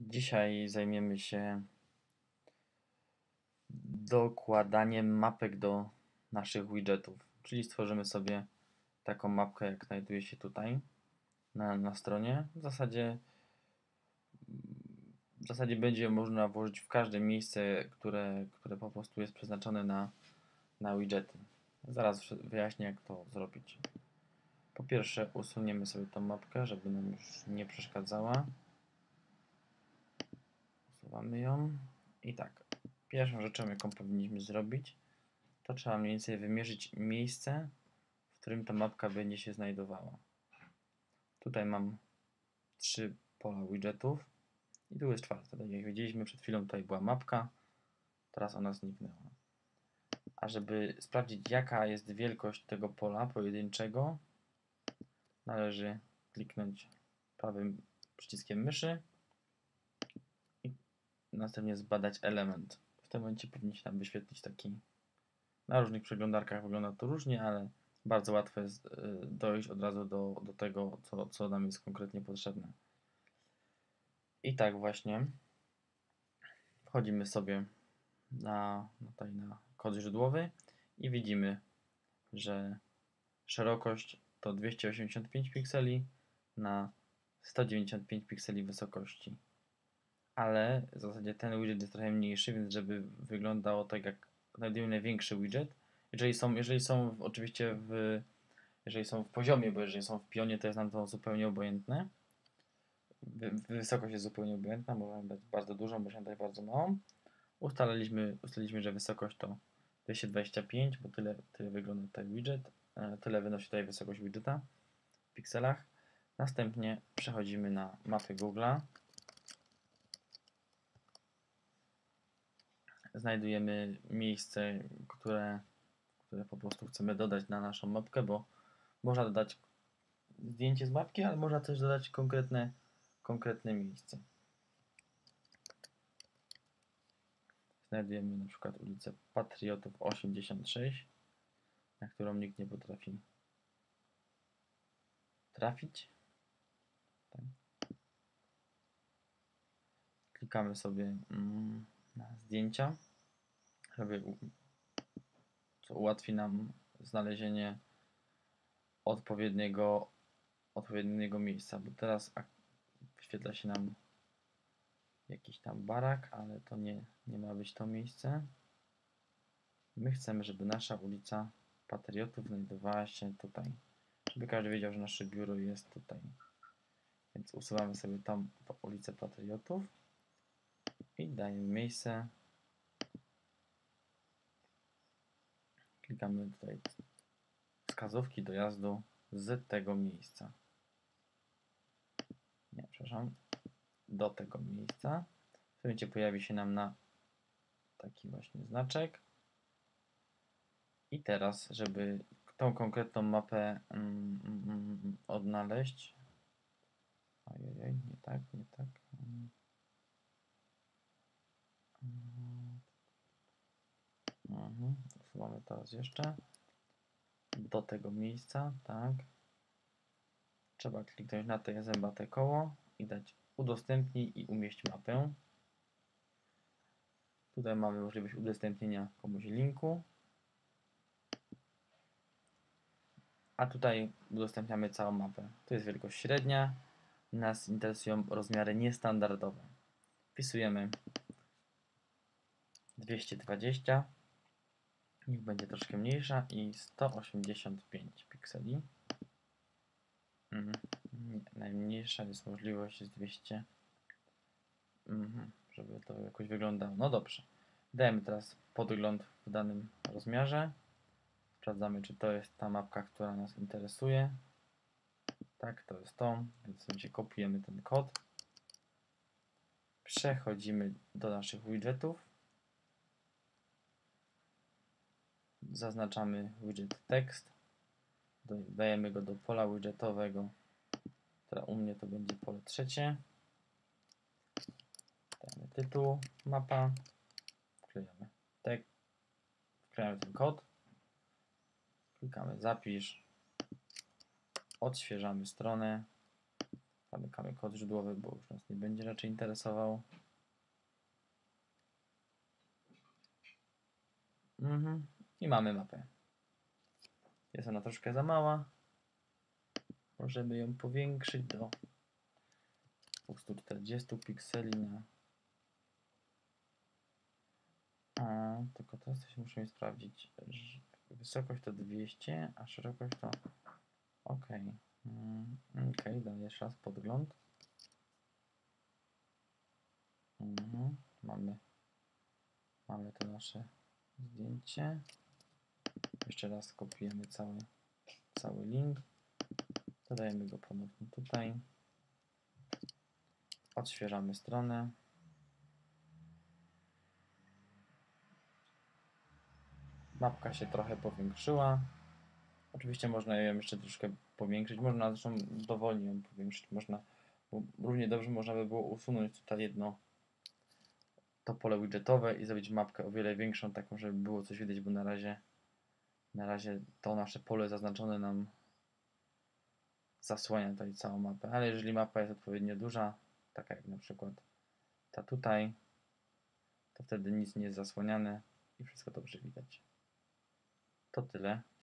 Dzisiaj zajmiemy się dokładaniem mapek do naszych widgetów, czyli stworzymy sobie taką mapkę, jak znajduje się tutaj na, na stronie. W zasadzie, w zasadzie będzie można włożyć w każde miejsce, które, które po prostu jest przeznaczone na, na widgety. Zaraz wyjaśnię, jak to zrobić. Po pierwsze usuniemy sobie tą mapkę, żeby nam już nie przeszkadzała. Usuwamy ją. I tak, pierwszą rzeczą, jaką powinniśmy zrobić, to trzeba mniej więcej wymierzyć miejsce, w którym ta mapka będzie się znajdowała. Tutaj mam trzy pola widgetów i tu jest czwarte. Tak jak widzieliśmy przed chwilą, tutaj była mapka, teraz ona zniknęła. A żeby sprawdzić, jaka jest wielkość tego pola pojedynczego, należy kliknąć prawym przyciskiem myszy następnie zbadać element. W tym momencie powinien się nam wyświetlić taki. Na różnych przeglądarkach wygląda to różnie, ale bardzo łatwo jest y, dojść od razu do, do tego, co, co nam jest konkretnie potrzebne. I tak właśnie wchodzimy sobie na, tutaj na kod źródłowy i widzimy, że szerokość to 285 pikseli na 195 pikseli wysokości. Ale w zasadzie ten widget jest trochę mniejszy, więc żeby wyglądało tak jak znajdujemy największy widget, jeżeli są, jeżeli są w, oczywiście w, jeżeli są w poziomie, bo jeżeli są w pionie, to jest nam to zupełnie obojętne. Wysokość jest zupełnie obojętna, możemy dać bardzo dużą, możemy dać bardzo małą. Ustaliliśmy, ustaliliśmy że wysokość to 225, bo tyle, tyle wygląda ten widget. E, tyle wynosi tutaj wysokość widgeta w pikselach. Następnie przechodzimy na mapy Google'a. Znajdujemy miejsce, które, które po prostu chcemy dodać na naszą mapkę, bo można dodać zdjęcie z mapki, ale można też dodać konkretne, konkretne miejsce. Znajdujemy na przykład ulicę Patriotów 86 na którą nikt nie potrafi trafić. Tak. Klikamy sobie mm, na zdjęcia, żeby co ułatwi nam znalezienie odpowiedniego, odpowiedniego miejsca, bo teraz wyświetla się nam jakiś tam barak, ale to nie, nie ma być to miejsce. My chcemy, żeby nasza ulica patriotów znajdowała się tutaj. Żeby każdy wiedział, że nasze biuro jest tutaj. Więc usuwamy sobie tam ulicę patriotów i dajemy miejsce. Klikamy tutaj wskazówki dojazdu z tego miejsca. Nie, przepraszam. Do tego miejsca. W momencie pojawi się nam na taki właśnie znaczek. I teraz, żeby tą konkretną mapę mm, mm, mm, odnaleźć. Ojej, nie tak, nie tak. Mhm, teraz jeszcze. Do tego miejsca, tak. Trzeba kliknąć na te zębate koło i dać udostępnij i umieść mapę. Tutaj mamy możliwość udostępnienia komuś linku. a tutaj udostępniamy całą mapę. To jest wielkość średnia. Nas interesują rozmiary niestandardowe. Wpisujemy 220. Niech będzie troszkę mniejsza i 185 pikseli. Mhm. Nie, najmniejsza jest możliwość jest 200. Mhm. Żeby to jakoś wyglądało. No dobrze. Dajemy teraz podgląd w danym rozmiarze. Sprawdzamy, czy to jest ta mapka, która nas interesuje. Tak, to jest to. Więc sobie kopiujemy ten kod. Przechodzimy do naszych widgetów. Zaznaczamy widget tekst. Dajemy go do pola widgetowego. Teraz u mnie to będzie pole trzecie. Dajemy tytuł, mapa. Wklejamy tekst. Wklejamy ten kod. Klikamy zapisz. Odświeżamy stronę. Zamykamy kod źródłowy, bo już nas nie będzie raczej interesował. Mhm. I mamy mapę. Jest ona troszkę za mała. Możemy ją powiększyć do 240 pikseli na a, tylko teraz coś musimy sprawdzić. Wysokość to 200, a szerokość to ok. Mm, ok, dam jeszcze raz podgląd. Mhm, mamy, mamy to nasze zdjęcie. Jeszcze raz kopiujemy cały, cały link. Dodajemy go ponownie tutaj. Odświeżamy stronę. Mapka się trochę powiększyła. Oczywiście można ją jeszcze troszkę powiększyć. Można zresztą dowolnie ją powiększyć. Można, równie dobrze można by było usunąć tutaj jedno to pole widgetowe i zrobić mapkę o wiele większą, taką, żeby było coś widać, bo na razie na razie to nasze pole zaznaczone nam zasłania tutaj całą mapę. Ale jeżeli mapa jest odpowiednio duża, taka jak na przykład ta tutaj, to wtedy nic nie jest zasłaniane i wszystko dobrze widać. To tyle.